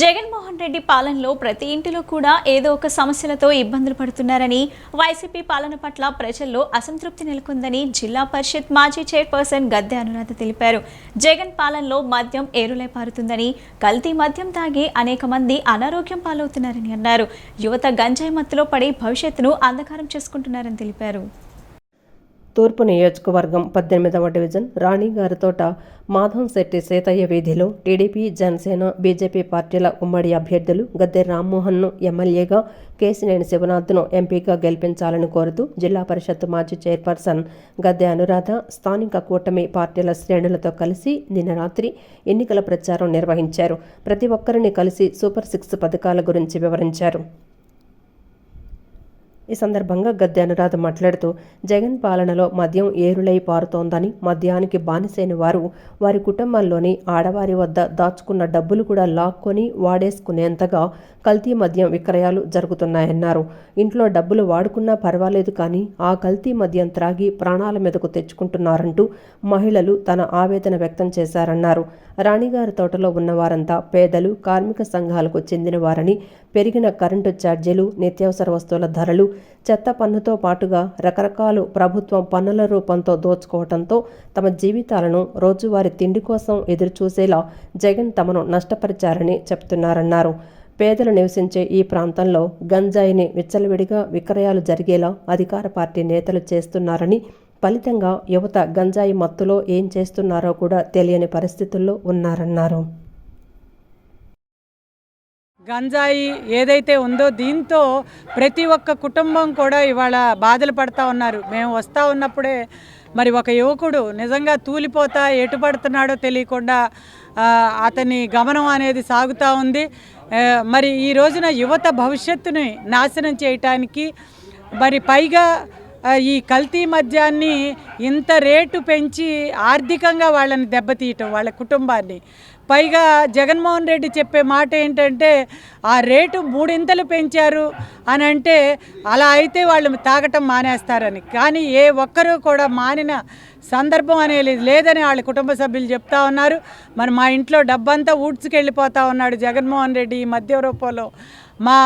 జగన్మోహన్ రెడ్డి పాలనలో ప్రతి ఇంటిలో కూడా ఏదో ఒక సమస్యలతో ఇబ్బందులు పడుతున్నారని వైసీపీ పాలన పట్ల ప్రజల్లో అసంతృప్తి నెలకొందని జిల్లా పరిషత్ మాజీ చైర్పర్సన్ గద్దె అనురాధ తెలిపారు. జగన్ పాలనలో మద్యం ఏరులై పారుతుందని కల్తీ మద్యం తాగి అనేక మంది అనారోగ్యం పాలవుతున్నారని అన్నారు. యువత గంజాయి మత్తులో పడి భవిష్యత్తును అంధకారం చేసుకుంటున్నారని తెలిపారు. తూర్పు నియోజకవర్గం పద్దెనిమిదవ డివిజన్ రాణిగారితోట మాధవ్ శెట్టి సీతయ్య వీధిలో టీడీపీ జనసేన బీజేపీ పార్టీల ఉమ్మడి అభ్యర్థులు గద్దె రామ్మోహన్ను ఎమ్మెల్యేగా కేసినేని శివనాథ్ను ఎంపీగా గెలిపించాలని కోరుతూ జిల్లా పరిషత్ మాజీ చైర్పర్సన్ గద్దె అనురాధ స్థానిక కూటమి పార్టీల శ్రేణులతో కలిసి నిన్న రాత్రి ఎన్నికల ప్రచారం నిర్వహించారు. ప్రతి ఒక్కరిని కలిసి సూపర్ సిక్స్ పథకాల గురించి వివరించారు. ఈ సందర్భంగా గద్దె అనురాధ మాట్లాడుతూ జగన్ పాలనలో మద్యం ఏరులై పారుతోందని మద్యానికి బానిసైన వారు వారి కుటుంబాల్లోని ఆడవారి వద్ద దాచుకున్న డబ్బులు కూడా లాక్కొని వాడేసుకునేంతగా కల్తీ మద్యం విక్రయాలు జరుగుతున్నాయన్నారు. ఇంట్లో డబ్బులు వాడుకున్నా పర్వాలేదు కానీ ఆ కల్తీ మద్యం త్రాగి ప్రాణాల మీదకు తెచ్చుకుంటున్నారంటూ మహిళలు తన ఆవేదన వ్యక్తం చేశారన్నారు. రాణిగారి తోటలో ఉన్నవారంతా పేదలు కార్మిక సంఘాలకు చెందినవారని పెరిగిన కరెంటు ఛార్జీలు నిత్యావసర వస్తువుల ధరలు చెత్త పన్నుతో పాటుగా రకరకాలు ప్రభుత్వం పన్నుల రూపంతో దోచుకోవడంతో తమ జీవితాలను రోజువారి తిండి కోసం ఎదురుచూసేలా జగన్ తమను నష్టపరిచారని చెప్తున్నారన్నారు. పేదలు నివసించే ఈ ప్రాంతంలో గంజాయిని విచ్చలవిడిగా విక్రయాలు జరిగేలా అధికార పార్టీ నేతలు చేస్తున్నారని ఫలితంగా యువత గంజాయి మత్తులో ఏం చేస్తున్నారో కూడా తెలియని పరిస్థితుల్లో ఉన్నారన్నారు. గంజాయి ఏదైతే ఉందో దీంతో ప్రతి ఒక్క కుటుంబం కూడా ఇవాళ బాధలు పడతా ఉన్నారు. మేము వస్తూ ఉన్నప్పుడే మరి ఒక యువకుడు నిజంగా తూలిపోతా ఎటు పడుతున్నాడో తెలియకుండా అతని గమనం అనేది సాగుతూ ఉంది. మరి ఈ రోజున యువత భవిష్యత్తుని నాశనం చేయటానికి మరి పైగా ఈ కల్తీ మద్యాన్ని ఇంత రేటు పెంచి ఆర్థికంగా వాళ్ళని దెబ్బతీయటం వాళ్ళ కుటుంబాన్ని. పైగా జగన్మోహన్ రెడ్డి చెప్పే మాట ఏంటంటే ఆ రేటు మూడింతలు పెంచారు అని అంటే అలా అయితే వాళ్ళు తాగటం మానేస్తారని. కానీ ఏ ఒక్కరూ కూడా మానిన సందర్భం అనేది లేదని వాళ్ళ కుటుంబ సభ్యులు చెప్తా ఉన్నారు. మరి మా ఇంట్లో డబ్బంతా ఊడ్చుకెళ్ళిపోతా ఉన్నాడు జగన్మోహన్ రెడ్డి ఈ మధ్య రూపంలో. మా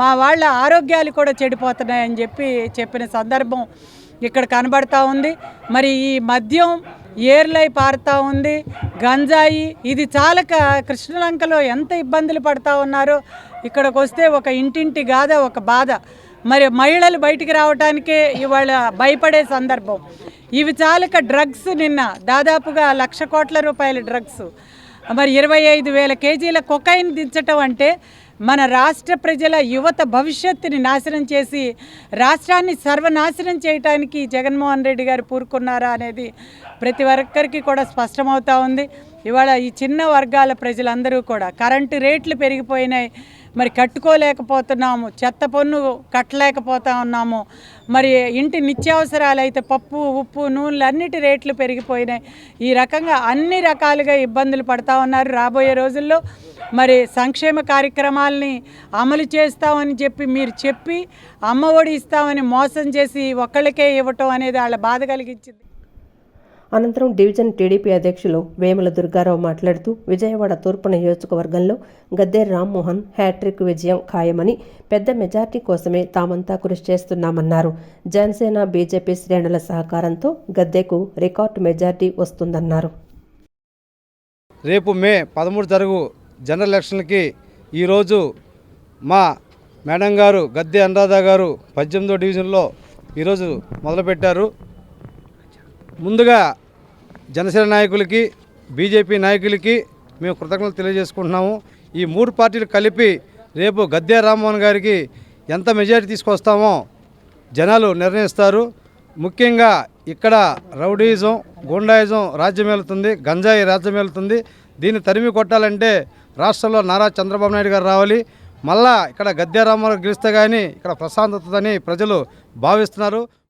మా వాళ్ళ ఆరోగ్యాలు కూడా చెడిపోతున్నాయని చెప్పి చెప్పిన సందర్భం ఇక్కడ కనబడతా ఉంది. మరి ఈ మద్యం ఏర్లై పారుతూ ఉంది. గంజాయి ఇది చాలక కృష్ణలంకలో ఎంత ఇబ్బందులు పడతా ఉన్నారో ఇక్కడికి వస్తే ఒక ఇంటింటి గాథ ఒక బాధ. మరి మహిళలు బయటికి రావడానికే ఇవాళ భయపడే సందర్భం. ఇవి చాలక డ్రగ్స్ నిన్న దాదాపుగా లక్ష కోట్ల రూపాయల డ్రగ్స్. మరి ఇరవై ఐదు వేల కేజీల కొకైన్ దించటం అంటే మన రాష్ట్ర ప్రజల యువత భవిష్యత్తుని నాశనం చేసి రాష్ట్రాన్ని సర్వనాశనం చేయటానికి జగన్మోహన్ రెడ్డి గారు పూరుకున్నారా అనేది ప్రతి ఒక్కరికి కూడా స్పష్టమవుతా ఉంది. ఇవాళ ఈ చిన్న వర్గాల ప్రజలందరూ కూడా కరెంటు రేట్లు పెరిగిపోయినాయి. మరి కట్టుకోలేకపోతున్నాము. చెత్త పన్ను కట్టలేకపోతా ఉన్నాము. మరి ఇంటి నిత్యావసరాలు అయితే పప్పు ఉప్పు నూనెలు అన్నిటి రేట్లు పెరిగిపోయినాయి. ఈ రకంగా అన్ని రకాలుగా ఇబ్బందులు పడతా ఉన్నారు రాబోయే రోజుల్లో. మరి సంక్షేమ కార్యక్రమాల్ని అమలు చేస్తామని చెప్పి మీరు చెప్పి అమ్మ ఒడి ఇస్తామని మోసం చేసి ఒక్కళ్ళకే ఇవ్వటం అనేది వాళ్ళ బాధ కలిగించింది. అనంతరం డివిజన్ టీడీపీ అధ్యక్షులు వేముల దుర్గారావు మాట్లాడుతూ విజయవాడ తూర్పు నియోజకవర్గంలో గద్దె రామ్మోహన్ హ్యాట్రిక్ విజయం ఖాయమని పెద్ద మెజార్టీ కోసమే తామంతా కృషి చేస్తున్నామన్నారు. జనసేన బీజేపీ శ్రేణుల సహకారంతో గద్దెకు రికార్డు మెజార్టీ వస్తుందన్నారు. రేపు మే పదమూడు జరుగు జనరల్ ఎలక్షన్లకి ఈరోజు మా మేడం గారు గద్దె అనురాధ గారు పద్దెనిమిదో డివిజన్లో ఈరోజు మొదలుపెట్టారు. ముందుగా జనసేన నాయకులకి బీజేపీ నాయకులకి మేము కృతజ్ఞతలు తెలియజేసుకుంటున్నాము. ఈ మూడు పార్టీలు కలిపి రేపు గద్దె రామ్మోహన్ గారికి ఎంత మెజారిటీ తీసుకొస్తామో జనాలు నిర్ణయిస్తారు. ముఖ్యంగా ఇక్కడ రౌడీజం గుండాయిజం రాజ్యమేలుతుంది గంజాయి రాజ్యమేలుతుంది దీన్ని తరిమి కొట్టాలంటే రాష్ట్రంలో నారా చంద్రబాబు నాయుడు గారు రావాలి. మళ్ళా ఇక్కడ గద్దె రామ్మోహన్ గెలిస్తే కానీ ఇక్కడ ప్రశాంతతని ప్రజలు భావిస్తున్నారు.